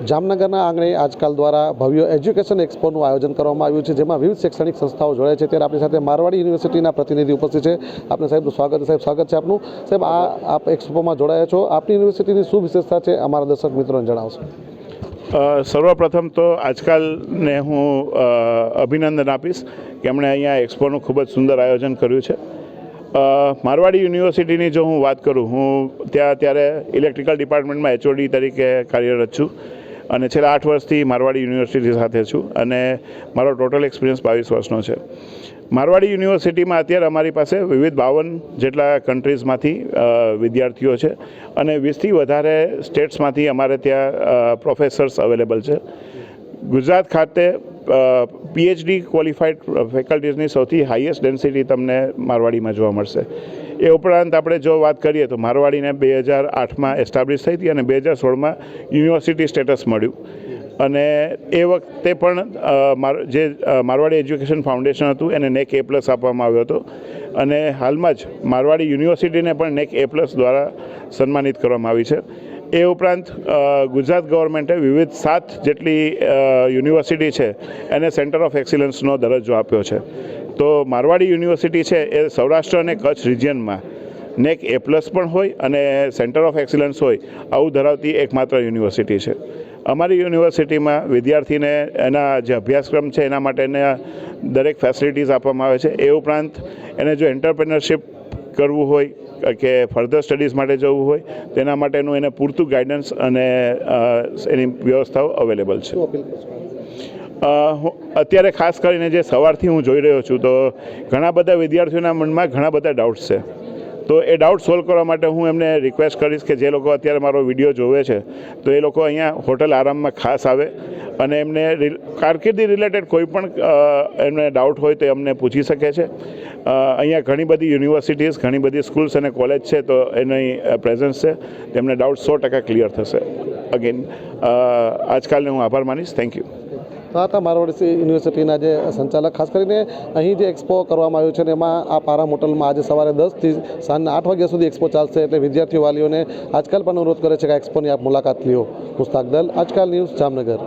જામનગરના આંગણે આજકાલ દ્વારા ભવ્ય એજ્યુકેશન એક્સપોનું આયોજન કરવામાં આવ્યું છે, જેમાં વિવિધ શૈક્ષણિક સંસ્થાઓ જોડાય છે. ત્યારે આપણી સાથે મારવાડી યુનિવર્સિટીના પ્રતિનિધિ ઉપસ્થિત છે. આપણે સાહેબનું સ્વાગત, સાહેબ, સ્વાગત છે આપનું. સાહેબ, આ આપ એક્સપોમાં જોડાયા છો. આપની યુનિવર્સિટીની શું વિશેષતા છે? અમારા દર્શક મિત્રોને જણાવશો. સર્વપ્રથમ તો આજકાલને હું અભિનંદન આપીશ કે એમણે અહીંયા એક્સપોનું ખૂબ જ સુંદર આયોજન કર્યું છે. મારવાડી યુનિવર્સિટીની જો હું વાત કરું, હું ત્યાં, ત્યારે ઇલેક્ટ્રિકલ ડિપાર્ટમેન્ટમાં એચઓડી તરીકે કાર્યરત છું. અને છેલ્લા આઠ વર્ષથી મારવાડી યુનિવર્સિટી સાથે છું અને મારો ટોટલ એક્સપિરિયન્સ બાવીસ વર્ષનો છે. મારવાડી યુનિવર્સિટીમાં અત્યારે અમારી પાસે વિવિધ બાવન જેટલા કન્ટ્રીઝમાંથી વિદ્યાર્થીઓ છે અને વીસથી વધારે સ્ટેટ્સમાંથી અમારે ત્યાં પ્રોફેસર્સ અવેલેબલ છે. ગુજરાત ખાતે પીએચડી ક્વોલિફાઈડ ફેકલ્ટીઝની સૌથી હાઈએસ્ટ ડેન્સિટી તમને મારવાડીમાં જોવા મળશે. એ ઉપરાંત આપણે જો વાત કરીએ તો મારવાડીને બે હજાર આઠમાં એસ્ટાબ્લિશ થઈ હતી અને બે હજાર સોળમાં યુનિવર્સિટી સ્ટેટસ મળ્યું. અને એ વખતે પણ જે મારવાડી એજ્યુકેશન ફાઉન્ડેશન હતું, એને નેક એ પ્લસ આપવામાં આવ્યો હતો. અને હાલમાં જ મારવાડી યુનિવર્સિટીને પણ નેક એ પ્લસ દ્વારા સન્માનિત કરવામાં આવી છે. એ ઉપરાંત ગુજરાત ગવર્મેન્ટે વિવિધ સાત જેટલી યુનિવર્સિટી છે, એને સેન્ટર ઓફ એક્સિલન્સનો દરજ્જો આપ્યો છે. તો મારવાડી યુનિવર્સિટી છે એ સૌરાષ્ટ્ર અને કચ્છ રિજિયનમાં. નેક એ પ્લસ પણ હોય અને સેન્ટર ઓફ એક્સિલન્સ હોય, આવું ધરાવતી એકમાત્ર યુનિવર્સિટી છે. અમારી યુનિવર્સિટીમાં વિદ્યાર્થીને એના જે અભ્યાસક્રમ છે એના માટેના દરેક ફેસિલિટીઝ આપવામાં આવે છે. એ ઉપરાંત, એને જો એન્ટરપ્રેનરશિપ કરવું હોય કે ફર્ધર સ્ટડીઝ માટે જવું હોય, તેના માટેનું એને પૂરતું ગાઈડન્સ અને એની વ્યવસ્થાઓ અવેલેબલ છે. અત્યારે ખાસ કરીને જે સવારથી હું જોઈ રહ્યો છું, તો ઘણા બધા વિદ્યાર્થીઓના મનમાં ઘણા બધા ડાઉટ્સ છે. તો એ ડાઉટ સોલ્વ કરવા માટે હું એમને રિક્વેસ્ટ કરીશ કે જે લોકો અત્યારે મારો વીડિયો જોવે છે, તો એ લોકો અહીંયા હોટલ આરામમાં ખાસ આવે. અને એમને કારકિર્દી રિલેટેડ કોઈ પણ એમને ડાઉટ હોય તો અમને પૂછી શકે છે. અહીંયા ઘણી બધી યુનિવર્સિટીઝ ઘણી બધી સ્કૂલ્સ અને કોલેજ છે તો એની પ્રેઝન્સ છે. તેમને ડાઉટ સો ટકા ક્લિયર થશે. અગેન આજકાલને હું આભાર માનીશ. થેન્ક યુ તો હતા મારવાડી યુનિવર્સિટીના જે સંચાલક, ખાસ કરીને અહીં જે એક્સપો કરવામાં આવ્યું છે ને એમાં આ પારા હોટલમાં આજે સવારે દસથી સાંજના આઠ વાગ્યા સુધી એક્સપો ચાલશે એટલે વિદ્યાર્થીઓ વાલીઓને આજકાલ પણ અનુરોધ કરે છે કે એક્સપોની આપ મુલાકાત લ્યો. મુસ્તાક દલ, આજકાલ ન્યૂઝ જામનગર.